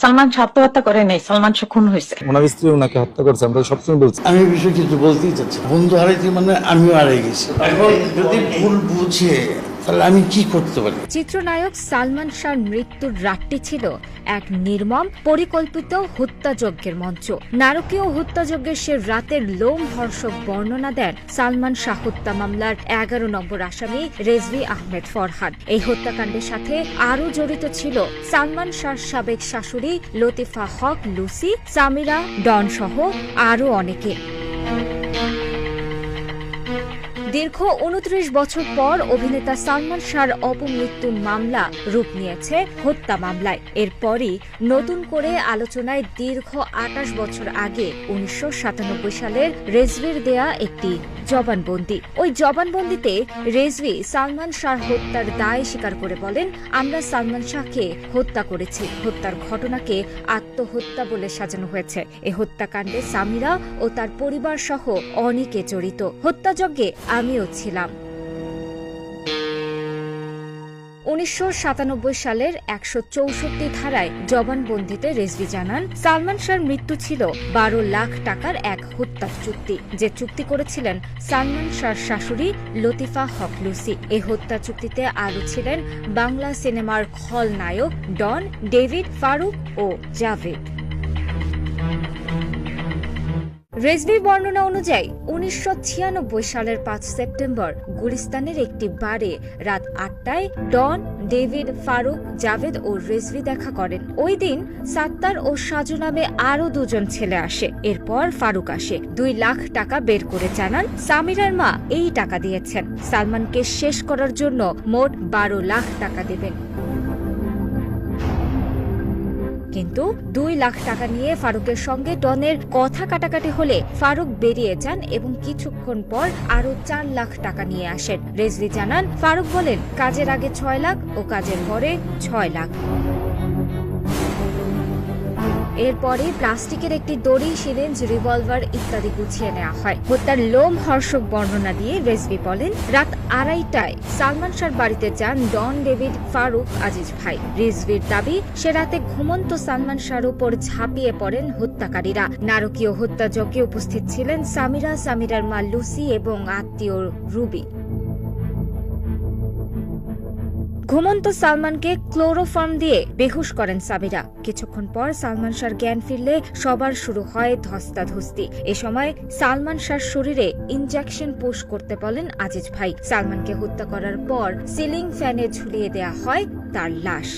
সালমান শাহ আত্মহত্যা করে নাই সালমান শাহ খুন হয়েছে। ওনার স্ত্রী ওনাকে হত্যা করছে আমরা সবসময় বলছি। আমি বিষয় বিষয়ে কিছু বলতেই চাচ্ছি বন্ধু হারাইছি মানে আমিও হারাই গেছি। এখন যদি ভুল বুঝে তাহলে আমি কি করতে পারি? চিত্রনায়ক সালমান শাহর মৃত্যুর রাতটি ছিল এক নির্মম, পরিকল্পিত হত্যাযজ্ঞের মঞ্চ। নারকীয় হত্যাযজ্ঞের সে রাতের লোমহর্ষক বর্ণনা দেন সালমান শাহ হত্যা মামলার এগারো নম্বর আসামি রেজভি আহমেদ ফরহাদ। এই হত্যাকাণ্ডের সাথে আরও জড়িত ছিল সালমান শাহর সাবেক শাশুড়ি লতিফা হক, লুসি, সামিরা ডন সহ আরও অনেকে। দীর্ঘ উনত্রিশ বছর পর অভিনেতা সালমান শাহর অপমৃত্যুর মামলা রূপ নিয়েছে হত্যা মামলায়। এরপরই নতুন করে আলোচনায় দীর্ঘ আটাশ বছর আগে উনিশশো সাতানব্বই সালের রেজভির দেয়া একটি জবানবন্দি। ওই জবানবন্দিতে রেজভি সালমান শাহ হত্যার দায় স্বীকার করে বলেন, আমরা সালমান শাহকে হত্যা করেছি। হত্যার ঘটনাকে আত্মহত্যা বলে সাজানো হয়েছে। এ হত্যাকাণ্ডে সামিরা ও তার পরিবার সহ অনেকে জড়িত। হত্যাযজ্ঞে আমিও ছিলাম। উনিশশো সাতানব্বই সালের একশো চৌষট্টি ধারায় জবানবন্দিতে রেজভি জানান, সালমান শাহর মৃত্যু ছিল বারো লাখ টাকার এক হত্যা চুক্তি। যে চুক্তি করেছিলেন সালমান শাহর শাশুড়ি লতিফা হক লুসি। এই হত্যা চুক্তিতে আরও ছিলেন বাংলা সিনেমার খলনায়ক ডন ডেভিড ফারুক ও জাভেদ। রেজভির বর্ণনা অনুযায়ী, উনিশশো ছিয়ানব্বই সালের পাঁচ সেপ্টেম্বর গুলিস্তানের একটি বারে রাত আটটায় ডন, ডেভিড, ফারুক, জাভেদ ও রেজভি দেখা করেন। ওই দিন সাত্তার ও সাজু নামে আরও দুজন ছেলে আসে। এরপর ফারুক আসে। দুই লাখ টাকা বের করে জানান, সামিরার মা এই টাকা দিয়েছেন। সালমানকে শেষ করার জন্য মোট বারো লাখ টাকা দেবেন। কিন্তু দুই লাখ টাকা নিয়ে ফারুকের সঙ্গে ডনের কথা কাটাকাটি হলে ফারুক বেরিয়ে যান এবং কিছুক্ষণ পর আরও চার লাখ টাকা নিয়ে আসেন। রেজলি জানান, ফারুক বলেন, কাজের আগে ছয় লাখ ও কাজের পরে ছয় লাখ। এরপরে প্লাস্টিকের একটি দড়ি, সিরেঞ্জ, রিভলভার ইত্যাদি গুছিয়ে নেওয়া হয়। হত্যার লোম, হর্ষক বর্ণনা দিয়ে রেজভি বলেন, রাত আড়াইটায় সালমান শাহর বাড়িতে যান ডন ডেভিড ফারুক আজিজ ভাই। রিজভির দাবি, সে রাতে ঘুমন্ত সালমান শাহর উপর ঝাঁপিয়ে পড়েন হত্যাকারীরা। নারকীয় হত্যাযজ্ঞে উপস্থিত ছিলেন সামিরা, সামিরার মা লুসি এবং আত্মীয় রুবি। ঘুমন্ত সালমানকে ক্লোরোফর্ম দিয়ে বেহুশ করেন সাবিরা। কিছুক্ষণ পর সালমান শাহর জ্ঞান ফিরলে সবার শুরু হয় ধস্তাধস্তি। এ সময় সালমান শাহর শরীরে ইনজেকশন পুশ করতে বলেন আজিজ ভাই। সালমানকে হত্যা করার পর সিলিং ফ্যানে ঝুলিয়ে দেয়া হয় তার লাশ।